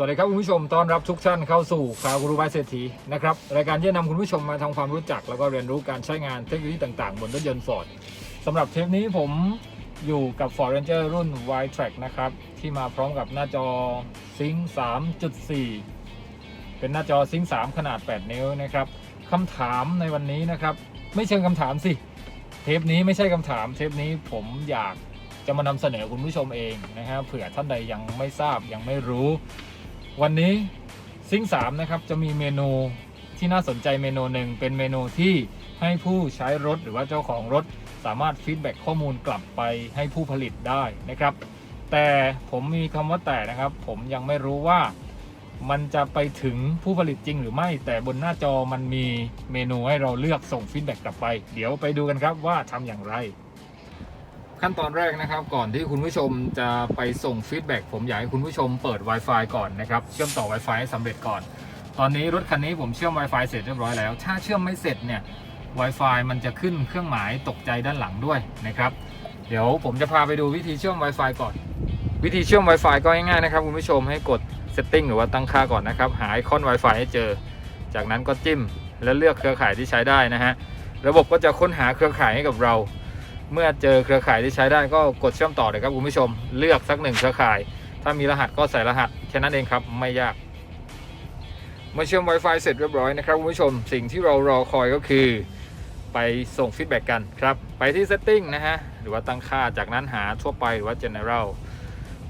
สวัสดีครับคุณผู้ชมต้อนรับทุกท่านเข้าสู่ข่าวกรุบายเศรษฐีนะครับรายการที่นำคุณผู้ชมมาทำความรู้จัก แล้วก็เรียนรู้การใช้งานเทคโนโลยีต่างๆ บนรถยนต์ Ford สำหรับเทปนี้ผมอยู่กับ Ford Ranger รุ่น Wide Track นะครับที่มาพร้อมกับหน้าจอ Sync 3.4 เป็นหน้าจอ Sync 3 ขนาด 8 นิ้วนะครับคำถามในวันนี้นะครับ ไม่เชิงคำถามสิเทปนี้ไม่ใช่คำถาม เทปนี้ผมอยากจะมานำเสนอคุณผู้ชมเองนะฮะเผื่อท่านใดยังไม่ทราบยังไม่รู้ วันนี้ซิงสามนะครับจะมีเมนูที่น่าสนใจเมนูหนึ่งเป็นเมนูที่ให้ผู้ใช้รถหรือว่าเจ้าของรถสามารถฟีดแบ็กข้อมูลกลับไปให้ผู้ผลิตได้นะครับ แต่ผมมีคำว่าแต่นะครับ ผมยังไม่รู้ว่ามันจะไปถึงผู้ผลิตจริงหรือไม่ แต่บนหน้าจอมันมีเมนูให้เราเลือกส่งฟีดแบ็กกลับไป เดี๋ยวไปดูกันครับว่าทำอย่างไร ขั้นตอนแรกนะครับ ก่อนที่คุณผู้ชมจะไปส่งฟีดแบ็กผมอยากให้คุณผู้ชมเปิด Wi-Fi ก่อนนะครับ เชื่อมต่อ Wi-Fi ให้สำเร็จก่อน ตอนนี้รถคันนี้ผมเชื่อม Wi-Fi เสร็จเรียบร้อยแล้ว ถ้าเชื่อมไม่เสร็จเนี่ย Wi-Fi มันจะขึ้นเครื่องหมายตกใจด้านหลังด้วยนะครับ เดี๋ยวผมจะพาไปดูวิธีเชื่อม Wi-Fi ก่อน วิธีเชื่อม Wi-Fi ก็ง่ายๆนะครับคุณผู้ชมให้กด Setting หรือว่าตั้งค่าก่อนนะครับหาไอคอน Wi-Fi ให้เจอ จากนั้นก็จิ้ม แล้วเลือกเครือข่ายที่ใช้ได้นะฮะระบบก็จะค้นหาเครือข่ายให้กับเรา เมื่อเจอเครือข่ายที่ใช้ได้ก็กดเชื่อมต่อเลยครับคุณผู้ชม เลือกสักหนึ่งเครือข่าย ถ้ามีรหัสก็ใส่รหัสแค่นั้นเองครับไม่ยาก เมื่อเชื่อม Wi-Fi เสร็จเรียบร้อยนะครับคุณผู้ชมสิ่งที่เรารอคอยก็คือ ไปส่งฟีดแบ็กกันครับ ไปที่ Setting นะฮะ หรือว่าตั้งค่าจากนั้นหาทั่วไปหรือว่า General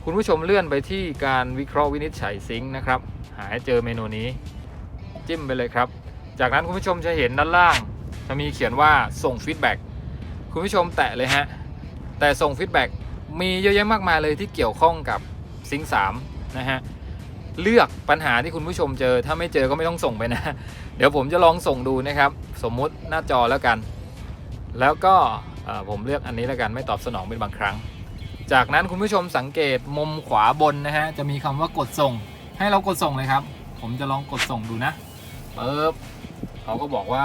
คุณผู้ชมเลื่อนไปที่การวิเคราะห์วินิจฉัยซิงค์นะครับ หาให้เจอเมนูนี้ จิ้มไปเลยครับ จากนั้นคุณผู้ชมจะเห็นด้านล่าง จะมีเขียนว่าส่งฟีดแบ็ก คุณผู้ชมแตะเลยฮะ แต่ส่งฟีดแบ็กมีเยอะแยะมากมายเลยที่เกี่ยวข้องกับซิงสามนะฮะ เลือกปัญหาที่คุณผู้ชมเจอ ถ้าไม่เจอก็ไม่ต้องส่งไปนะ เดี๋ยวผมจะลองส่งดูนะครับ สมมุติหน้าจอแล้วกัน แล้วก็ผมเลือกอันนี้แล้วกันไม่ตอบสนองเป็นบางครั้ง จากนั้นคุณผู้ชมสังเกตมุมขวาบนนะฮะจะมีคำว่ากดส่ง ให้เรากดส่งเลยครับ ผมจะลองกดส่งดูนะปึ๊บเขาก็บอกว่า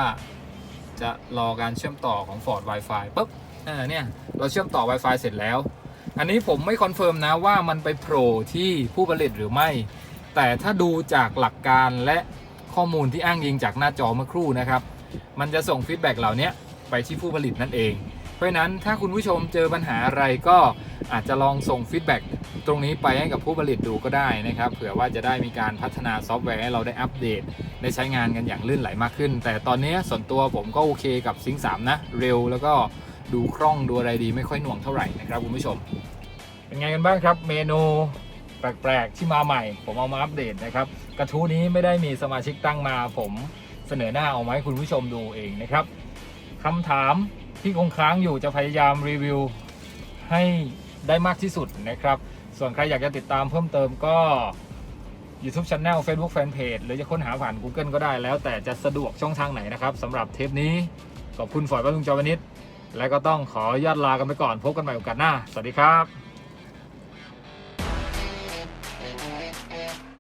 จะรอการเชื่อมต่อของ Ford Wi-Fi ปุ๊บเออเนี่ยเราเชื่อมต่อ Wi-Fi เสร็จแล้ว อันนี้ผมไม่คอนเฟิร์มนะว่ามันไปโผล่ที่ผู้ผลิตหรือไม่ แต่ถ้าดูจากหลักการและข้อมูลที่อ้างยิงจากหน้าจอเมื่อครู่นะครับ มันจะส่งฟีดแบ็กเหล่านี้ไปที่ผู้ผลิตนั่นเอง เพราะนั้นถ้าคุณผู้ชมเจอปัญหาอะไรก็อาจจะลองส่งฟีดแบ็กตรงนี้ไปให้กับผู้ผลิตดูก็ได้นะครับ เผื่อว่าจะได้มีการพัฒนาซอฟต์แวร์ให้เราได้อัปเดต ได้ใช้งานกันอย่างลื่นไหลมากขึ้น แต่ตอนนี้ส่วนตัวผมก็โอเคกับซิงสามนะ เร็วแล้วก็ดูคล่องดูอะไรดีไม่ค่อยหน่วงเท่าไหร่นะครับคุณผู้ชม เป็นไงกันบ้างครับ เมนูแปลกๆที่มาใหม่ ผมเอามาอัปเดตนะครับ กระทู้นี้ไม่ได้มีสมาชิกตั้งมา ผมเสนอหน้าเอามาให้คุณผู้ชมดูเองนะครับคำถาม ที่คงค้างอยู่จะพยายามรีวิวให้ได้มากที่สุดนะครับ ส่วนใครอยากจะติดตามเพิ่มเติมก็ YouTube Channel Facebook Fanpage หรือจะค้นหาผ่าน Google ก็ได้แล้วแต่จะสะดวกช่องทางไหนนะครับสำหรับเทปนี้ขอบคุณฝอยบ้านลุงจอวนิชและก็ต้องขออนุญาตลากันไปก่อนพบกันใหม่โอกาสหน้า สวัสดีครับ